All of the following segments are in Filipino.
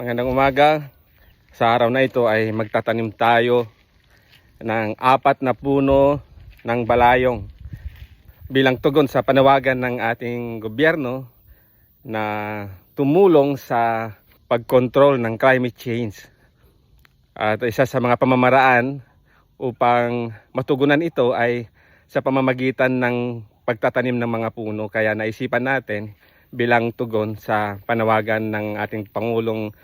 Magandang umaga. Sa araw na ito ay magtatanim tayo ng apat na puno ng balayong bilang tugon sa panawagan ng ating gobyerno na tumulong sa pagkontrol ng climate change. At isa sa mga pamamaraan upang matugunan ito ay sa pamamagitan ng pagtatanim ng mga puno. Kaya naisipan natin bilang tugon sa panawagan ng ating Pangulong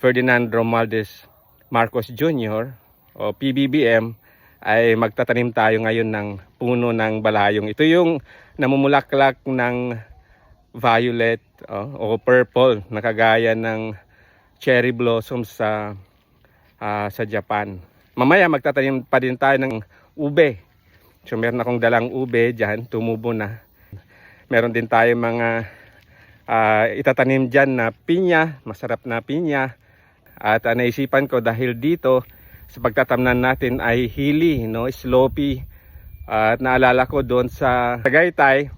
Ferdinand Romualdez Marcos Jr. o PBBM ay magtatanim tayo ngayon ng puno ng balayong. Ito yung namumulaklak ng violet oh, o purple na kagaya ng cherry blossoms sa ah, sa Japan. Mamaya magtatanim pa din tayo ng ube. So meron akong dalang ube dyan, tumubo na. Meron din tayo mga ah, itatanim dyan na pinya, masarap na pinya. At ah, naisipan ko dahil dito sa pagtatamnan natin ay hili, no, sloppy. At naalala ko doon sa Tagaytay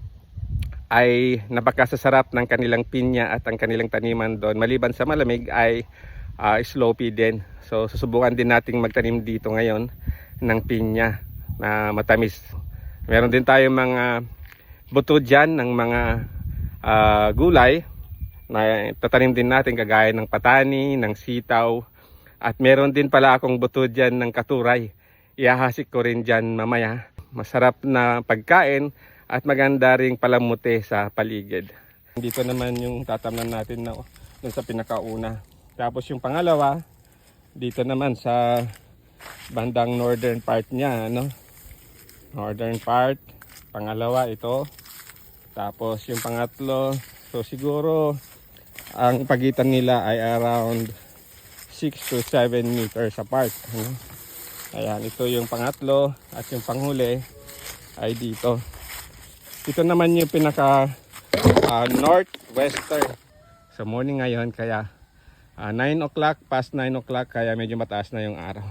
ay napakasasarap ng kanilang pinya at ang kanilang taniman doon. Maliban sa malamig ay ah, sloppy din. So susubukan din nating magtanim dito ngayon ng pinya na matamis. Meron din tayong mga buto dyan ng mga ah, gulay na tatanim din natin kagaya ng patani, ng sitaw. At meron din pala akong buto dyan ng katuray. Iahasik ko rin dyan mamaya. Masarap na pagkain at maganda ring palamuti sa paligid. Dito naman yung tatamnan natin na dun sa pinakauna. Tapos yung pangalawa, dito naman sa bandang northern part niya, ano? Northern part. Pangalawa ito. Tapos yung pangatlo, so siguro ang pagitan nila ay around 6 to 7 meters apart. Ano? Ayan, ito yung pangatlo at yung panghuli ay dito. Ito naman yung pinaka ah, northwestern sa morning ngayon kaya ah, 9 o'clock past 9 o'clock kaya medyo mataas na yung araw.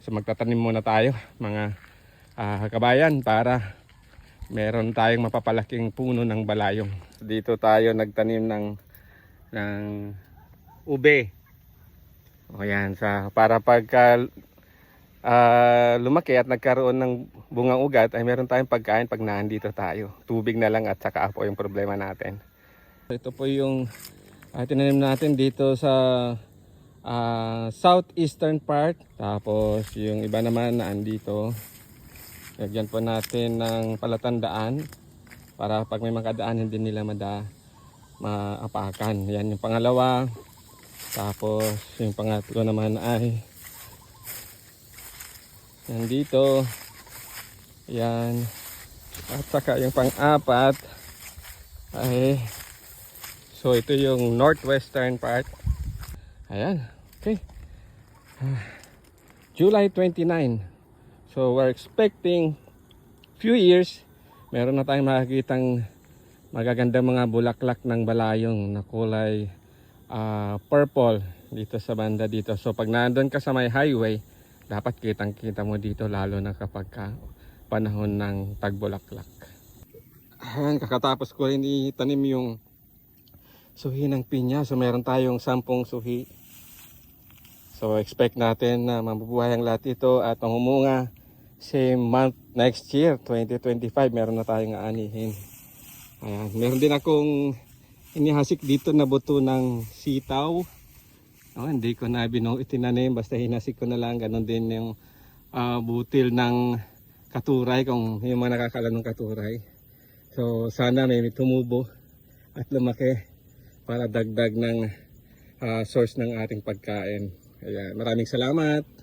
So magtatanim muna tayo mga ah, kabayan para meron tayong mapapalaking puno ng balayong. Dito tayo nagtanim ng ng ube. O yan, sa, para pagka ah, lumaki at nagkaroon ng bungang ugat ay meron tayong pagkain pag nandito tayo. Tubig na lang at saka po yung problema natin. Ito po yung uh, tinanim natin dito sa ah, southeastern part. Tapos yung iba naman na andito. Lagyan po natin ng palatandaan para pag may makadaan hindi nila mada maapakan. Yan yung pangalawa. Tapos yung pangatlo naman ay nandito. Yan. At saka yung pang-apat ay so ito yung northwestern part. Ayan. Okay. July 29. So we're expecting few years meron na tayong makikitang magagandang mga bulaklak ng balayong na kulay ah, purple dito sa banda dito. So pag nandun ka sa may highway, dapat kitang kita mo dito lalo na kapag ka panahon ng tagbulaklak. Ayan, kakatapos ko rin itanim yung suhi ng pinya. So meron tayong sampung suhi. So expect natin na mabubuhay ang lahat ito at ang humunga same month next year 2025 meron na tayong aanihin. Ayan, meron din akong inihasik dito na buto ng sitaw. Oh, hindi ko na binu itinanim basta hinasik ko na lang ganon din yung ah, butil ng katuray kung yung mga nakakalam ng katuray. So sana may tumubo at lumaki para dagdag ng ah, source ng ating pagkain. Ayan, maraming salamat.